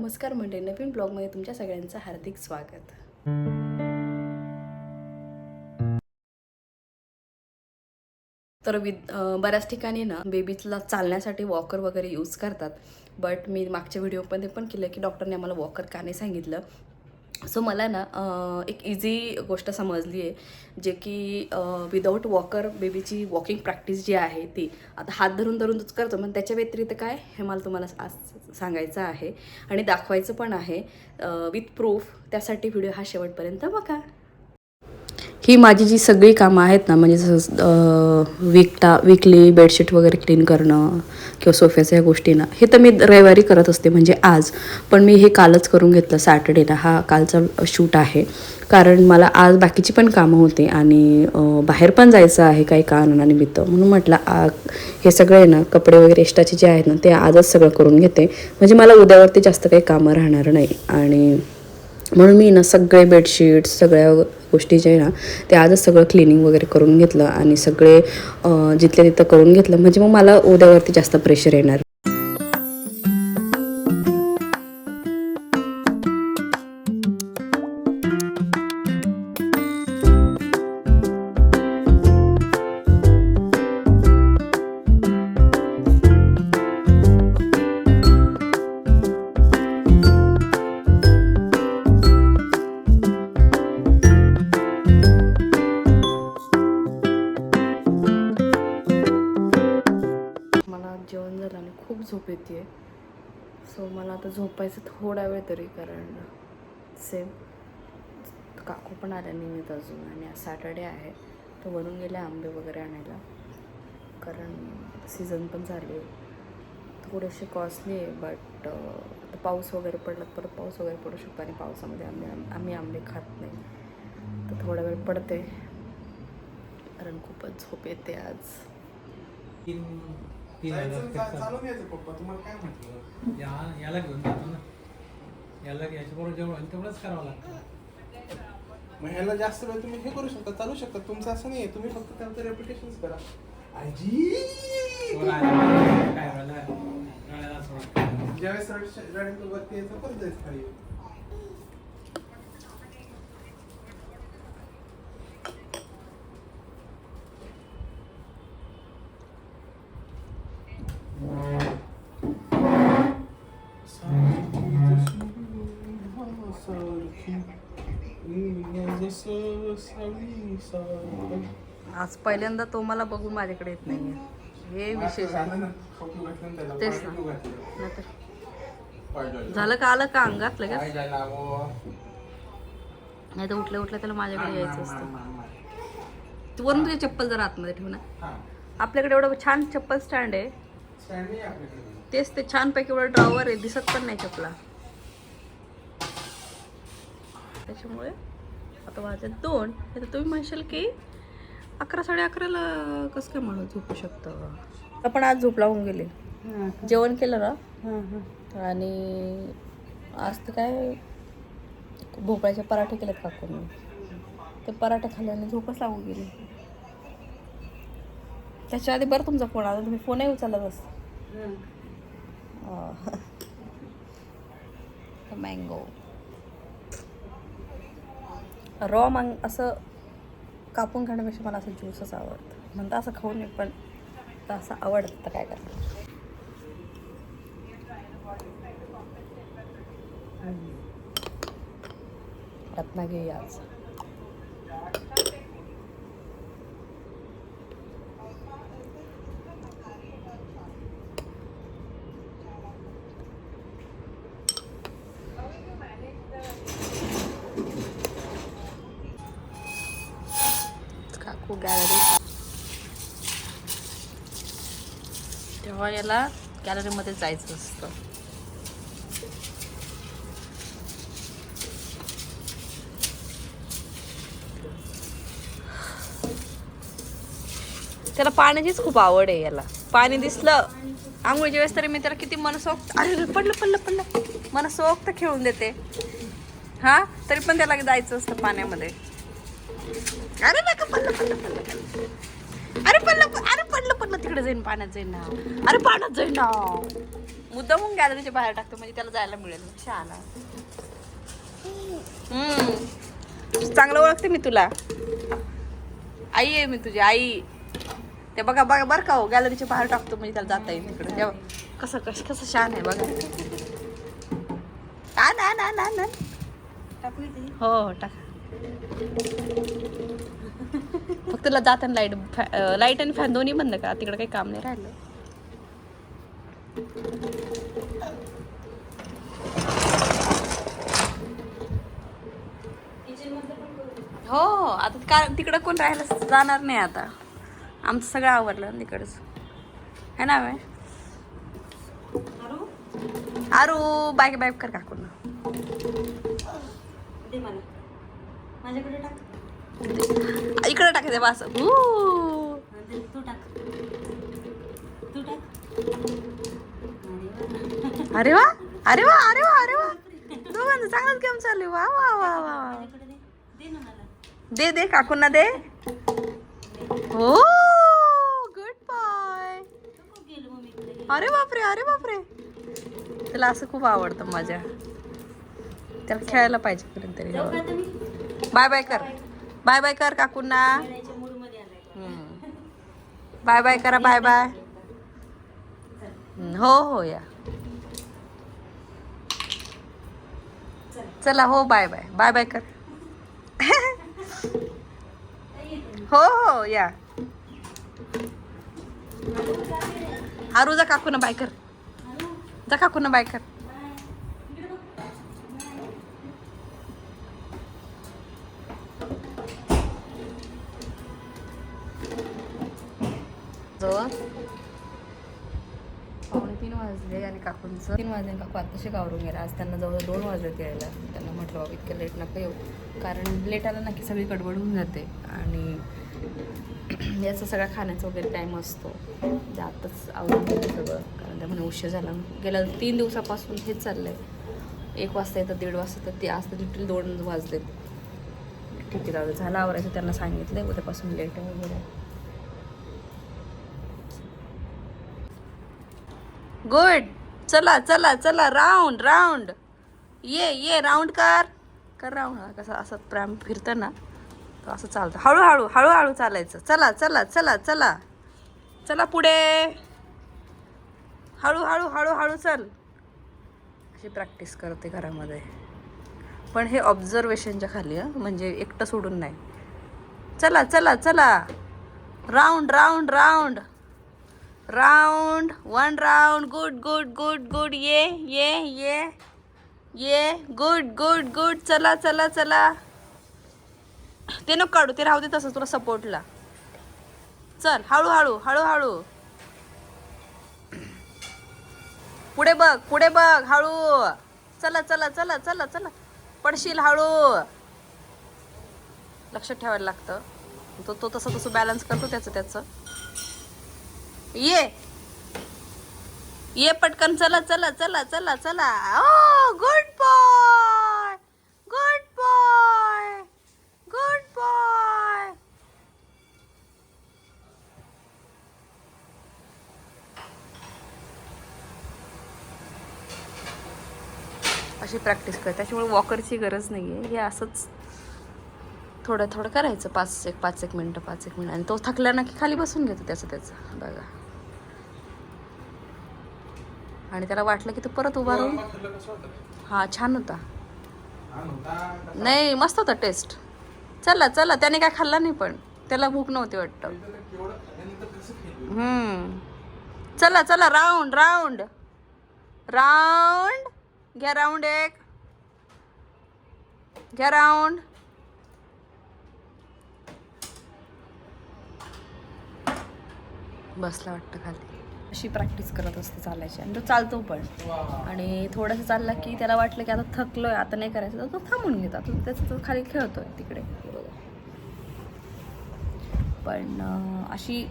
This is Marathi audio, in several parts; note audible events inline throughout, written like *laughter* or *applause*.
नमस्कार मंडळी नवीन ब्लॉगमध्ये तुमच्या सगळ्यांचं हार्दिक स्वागत. तर वि बऱ्याच ठिकाणी ना बेबीला चालण्यासाठी वॉकर वगैरे यूज करतात. बट मी मागच्या व्हिडिओमध्ये पण केलं की डॉक्टरने आम्हाला वॉकर का नाही सांगितलं. सो मला ना एक इझी गोष्ट समजली आहे जे की विदाऊट वॉकर बेबीची वॉकिंग प्रॅक्टिस जी आहे ती आता हात धरून धरूनच करतो पण त्याच्या व्यतिरिक्त काय? हे मला तुम्हाला आज सांगायचं आहे. आणि दाखवायचं पण आहे विथ प्रूफ त्यासाठी व्हिडिओ हा शेवटपर्यंत बघा. ही माझी जी सगळी कामं आहेत ना म्हणजे जसं विकटा विकली बेडशीट वगैरे क्लीन करणं किंवा सोफ्याच्या ह्या गोष्टीनं हे तर मी रविवारी करत असते म्हणजे आज. पण मी हे कालच करून घेतलं सॅटर्डेला हा कालचा शूट आहे. कारण मला आज बाकीची पण कामं होती आणि बाहेर पण जायचं आहे काही कारणानिमित्त. म्हणून म्हटलं आ हे सगळे ना कपडे वगैरे एक्स्ट्राचे जे आहेत ना ते आजच सगळं करून घेते. म्हणजे मला उद्यावरती जास्त काही कामं राहणार नाही. आणि म्हणून मी ना सगळे बेडशीट्स सगळ्या गोष्टी जे आहे ना ते आजच सगळं क्लिनिंग वगैरे करून घेतलं आणि सगळे जिथल्या तिथं करून घेतलं. म्हणजे मग मला उद्यावरती जास्त प्रेशर येणार. सो मला आता झोपायचं थोडा वेळ तरी कारण सेम काकू पण आल्या निमित्त अजून आणि आज सॅटर्डे आहे. तर वरून गेले आंबे वगैरे आणायला. कारण सीझन पण झाले. थोडेसे कॉस्टली आहे बट पाऊस वगैरे पडला परत पाऊस वगैरे पडू शकतो आणि पावसामध्ये आंबे आम्ही आंबे खात नाही. तर थोडा वेळ पडते. कारण खूपच झोप येते आज. तीन हजार जायचं, चा- खर्च. चालून यायचं पप्पा. तुम्हाला काय म्हटलं? या- याला घेऊन जातो ना. याला याच्या बरोबर जेवढं होईल तेवढंच करावं लागतं. मग ह्याला जास्त वेळ तुम्ही हे करू शकता चालू शकता. तुमचं असं नाही तुम्ही फक्त त्यांचं रेप्युटेशन करा. आजी! काय व्हायला. ज्यावेळेस रड- रडायला वरती यायचं परत जायचं खाली. आज पहिल्यांदा तो मला बघून माझ्याकडे येत नाहीये. हे विशेष. तेच ना. झालं का आलं का अंगात लगेच? नाही तर उठल्या उठल्या त्याला माझ्याकडे यायचं असतं. तू वरून तुझी चप्पल जरा आतमध्ये ठेव ना. आपल्याकडे एवढं छान चप्पल स्टँड आहे. तेच ते छानपैकी एवढं ड्रॉवर आहे दिसत पण नाही चपला. त्याच्यामुळे आता वाजत दोन. तर तुम्ही म्हणशाल की अकरा साडे अकराला कसं काय म्हणून झोपू शकतं? आपण आज झोप लावून गेले. जेवण केलं ना? आणि आज तर काय भोपळ्याचे पराठे केलेत काकून ते पराठे खाल्ल्याने झोपच लागून गेली. त्याच्या आधी बरं तुमचा फोन आला तुम्ही फोनही उचलला बस. *laughs* मँगो. रॉ मांग असं कापून खाण्यापेक्षा मला असं ज्यूसच आवडतं. म्हणता असं खाऊ नये पण तर असं आवडतं तर काय करतं रत्नागिरी आज काकू गॅलरी तेव्हा याला गॅलरीमध्ये जायचं असतं त्याला पाण्याचीच खूप आवड आहे याला पाणी दिसलं आंघोळीच्या वेळेस तरी मी त्याला किती मनसोक्त अरे पडलं पडलं पडलं. मनसोक्त खेळून देते. हा? तरी पण त्याला जायचं असतं पाण्यामध्ये. अरे नका पडलं पडलं पडलं अरे पडलं अरे पडलं पडलं. तिकडे जाईन पाण्यात जाईन ना. अरे पाण्यात जाईन ना. मुद्दामून गॅलरीच्या बाहेर टाकतो म्हणजे त्याला जायला मिळेल. हम्म. चांगलं ओळखते मी तुला. आई आहे मी तुझी आई. ते बघा बघा बरं का हो गॅलरीच्या बाहेर टाकतो म्हणजे त्याला जाता येईल तिकडे. तेव्हा कसं कसं कसं शान आहे बघा. ना ना ना ना हो हो टाका. फक्त तुला जाताना लाइट लाइट आणि फॅन दोन्ही बंद करा. तिकडे काही काम नाही राहिलं. हो हो आता का तिकडं कोण राहायला जाणार नाही आता. आमचं सगळं आवडलं ना तिकडच. है ना वे आरू बायक बायक कर काकून. माझ्याकडे टाक. इकडे टाकायचं बस. अरे वा अरे वा अरे वा अरे वा. दोघांचं चांगलाच गेम चालू. वा वा वा वा दे दे काकूंना दे. हो गुड बाय अरे बापरे अरे बापरे. त्याला असं खूप आवडतं माझ्या त्याला खेळायला पाहिजे कुठेतरी. बाय बाय कर. बाय बाय कर काकूंना. बाय बाय करा बाय बाय. हो हो या. चला हो बाय बाय. बाय बाय कर. *laughs* हो हो या. आरू जा काकूना बाय कर. जा काकूना बाय कर. पावणे तीन वाजले आणि काकूंचं. तीन वाजले काकू आत्ताशी गावरून गेला. आज त्यांना जवळ दोन वाजले यायला. त्यांना म्हटलं बाबा इतकं लेट नका येऊ. कारण लेट आलं नक्की सगळी गडबड होऊन जाते. आणि *clears throat* याचा सगळा खाण्याचा वगैरे टाईम असतो. जे आत्ताच आवडून गेलं सगळं. कारण त्यामुळे उशीर झाला. गेल्या तीन दिवसापासून हेच चाललंय. एक वाजता येतं दीड वाजता तर ते आज तर लिटरली दोन वाजलेत. ठीक आहे दादा झालं आवरायचं त्यांना सांगितलं उद्यापासून लेट आहे वगैरे. गुड चला चला चला. राऊंड राऊंड ये ये राऊंड कर. कर राऊंड कसं असं प्रॅम फिरतं ना असं चालतं. हळूहळू हळूहळू चालायचं. चला चला चला चला. चला पुढे. हळूहळू हळूहळू चल. अशी प्रॅक्टिस करते घरामध्ये. पण हे ऑब्झर्वेशनच्या खाली म्हणजे एकटं सोडून नाही. चला चला चला. Round round round round one round good good good good ये ये ये ये गुड गुड गुड चला चला चला. ते नको काढू ते राहू दे तसं तुला सपोर्टला चल हळूहळू हळूहळू. पुढे बघ पुढे बघ हळू. चला चला चला चला चला. पडशील हळू. लक्षात ठेवायला लागतं. तो तो तसं तसं बॅलन्स करतो त्याचं त्याचं. ये. ये पटकन चला चला चला चला चला. ओ good boy good boy good boy अशी प्रॅक्टिस कर. त्याच्यामुळे वॉकरची गरज नाही आहे हे असंच थोडं थोडं करायचं. पाच एक पाच एक मिनटं पाच एक मिनटं. आणि तो थकला ना की खाली बसून घेतो त्याचं त्याचं. बघा. आणि त्याला वाटलं की तो परत उभा राहून हा छान होता. नाही मस्त होता टेस्ट चला चला त्याने काय खाल्ला नाही पण. त्याला भूक नव्हती वाटतं. चला चला राऊंड राऊंड राऊंड घ्या राऊंड एक. घ्या राऊंड बसला वाटतं खाली. अशी प्रॅक्टिस करत असते चालायची. आणि तो चालतो पण. आणि थोडंसं चाललं की त्याला वाटलं की आता थकलोय आता नाही करायचं. तर तो थांबून घेतात तो त्याचं तो खाली खेळतोय तिकडे. पण अशी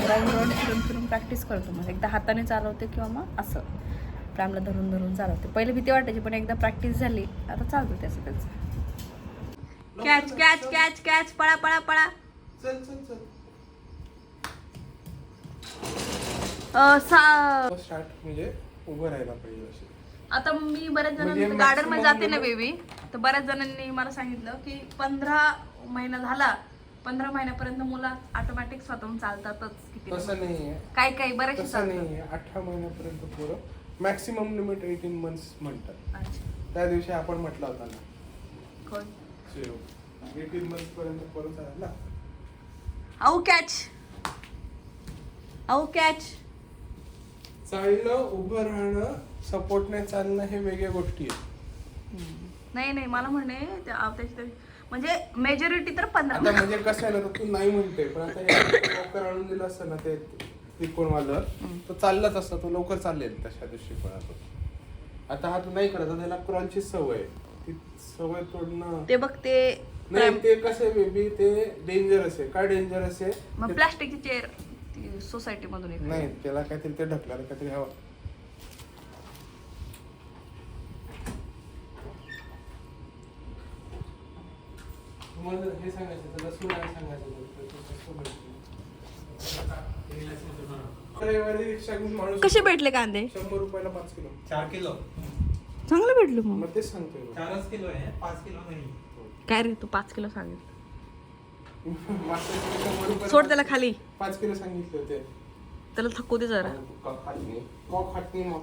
राऊंड राऊंड फिरून फिरून प्रॅक्टिस करतो मग. एकदा हाताने चालवते किंवा मग असं. प्रामला धरून धरून चालवते. पहिले भीती वाटायची पण एकदा प्रॅक्टिस झाली आता चालतो त्याचं त्याचं. कॅच कॅच कॅच कॅच पळा पळा पळा. सा स्टार्ट म्हणजे उभं राहायला पाहिजे असे. आता मी बऱ्याच म्हणजे जणांना गार्डनमध्ये maximum जाते ना बेबी तर बऱ्याच जणांनी मला सांगितलं की पंधरा महिना झाला पंधरा महिन्यापर्यंत मुलं ऑटोमॅटिक स्वतःहून चालतातच किती तसं नाहीये. काही काही बरेचसे तसं चालतात. नाहीये. अठरा महिन्यापर्यंत पोरं मॅक्सिमम लिमिट एटीन मंथ्स म्हणतात. अच्छा. त्या दिवशी आपण म्हटलं होता ना. कोण? एटीन मंथ्स पर्यंत पोरं चालत ना. औ कॅच औ कॅच चालणं उभं राहणं सपोर्टने चालणं हे वेगळ्या गोष्टी आहेत. नाही नाही मला म्हणे त्या- आ, त्याची तरी- म्हणजे मेजॉरिटी तर पंधरा आता म्हणजे कसं आहे ना आता तू नाही म्हणते पण आता वॉकर आणून दिलं असतं ना ते त्रिकोणवालं तो चाललाच असता तो लवकर चाललेल तशा दृष्टिकोनातून. आता हा तू नाही करत आता त्याला क्रॉलची सवय आहे. ती सवय तोडणं. ते बघ ते नाही ते कसं बेबी ते डेंजरस आहे. काय डेंजरस आहे? मग प्लास्टिकची चेअर. सोसायटी मधून येते. नाही त्याला काहीतरी ते ढकलायला काहीतरी हवं. हे सांगायचं सांगायचं कसं बोलतो. रविवारी रिक्षा घेऊन माणूस कसे भेटले कांदे? शंभर रुपयाला पाच किलो. चार किलो. चांगले भेटले मग. मग तेच सांगतोय. चारच किलो आहे पाच किलो नाही. काय रे तू पाच किलो सांगितलं मागच्या वेळी शंभर रुपयाला सोड त्याला खाली. पाच किलो सांगितले होते. त्याला थकू दे जरा?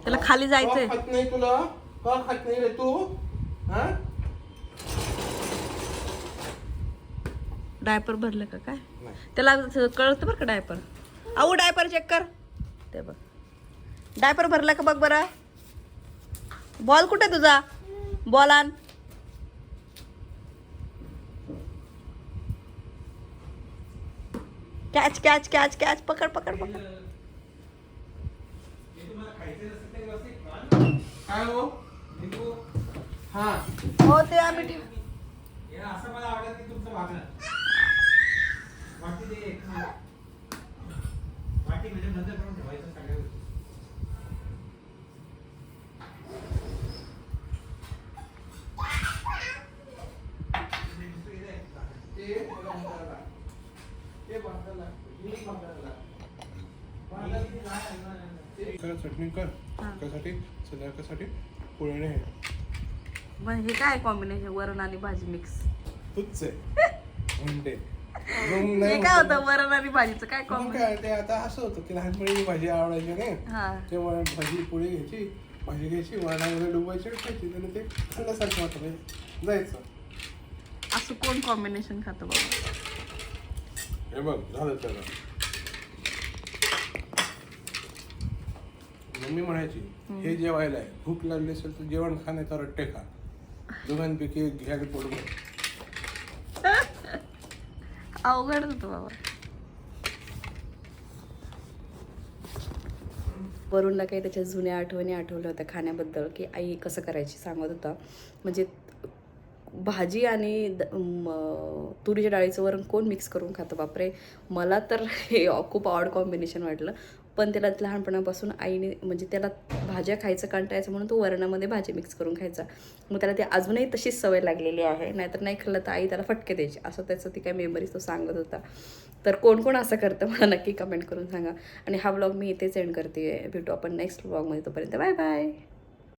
त्याला खाली जायचंय. का खात नाही तुला. का खात नाही रे तू. डायपर भरलं का काय? त्याला कळतं बरं का डायपर? अहो डायपर चेक कर. ते बघ. डायपर भरला का बघ बरं? बॉल कुठे तुझा? बॉल आण. कॅच कैच कैच कैच पकड पकड पकड. हे. काय हो लिंबू हा। हो ते आम्ही हे असं मला आवडत की तुमचं वागणं वाटी दे वाटी म्हणजे नज़र करून ठेवायचं सगळ्या गोष्टी कर चटणी कर. संध्याकाळसाठी हे काय कॉम्बिनेशन वरण आणि भाजी मिक्स आहे. *laughs* मग नाही काय म्हणते. होतं. वरण आणि भाजीचं काय मग कॉम्बिनेशन काय ते आता असं होतं की लहानपणी जी भाजी आवडायची नाही हा. तेव्हा भाजी पोळी घ्यायची भाजी घ्यायची वरणामध्ये डुबायची आणि खायची. त्याने ते खाल्ल्यासारखं वाटलं म्हणजे जायचं. असं कोण कॉम्बिनेशन खातं बाबा हे बघ झालं त्याला. मम्मी म्हणायची हे जेवायला आहे. भूक लागली असेल तर जेवण खा नाही तर रट्टे खा. दोघांपैकी एक घ्या आणि पोट भर. अवघड होतं बाबा. वरुणला काही त्याच्या जुन्या आठवणी आठवल्या होत्या खाण्याबद्दल की आई कसं करायची सांगत होता. म्हणजे भाजी आणि द- म, तुरीच्या डाळीचं वरण कोण मिक्स करून खातं? बापरे मला तर हे खूप ऑड कॉम्बिनेशन वाटलं. पण त्याला लहानपणापासून आईने म्हणजे त्याला भाज्या खायचं कंटाळायचं म्हणून तो वरणामध्ये भाजी मिक्स करून खायचा. मग त्याला ती अजूनही तशीच सवय लागलेली आहे. नाहीतर नाही खाल्लं तर आई त्याला फटके द्यायची. असं त्याचं ती काय मेमरीज तो सांगत होता. तर कोण कोण असं करतं मला नक्की कमेंट करून सांगा. आणि हा ब्लॉग मी इथेच एंड करते भेटू आपण नेक्स्ट ब्लॉगमध्ये तोपर्यंत. Bye bye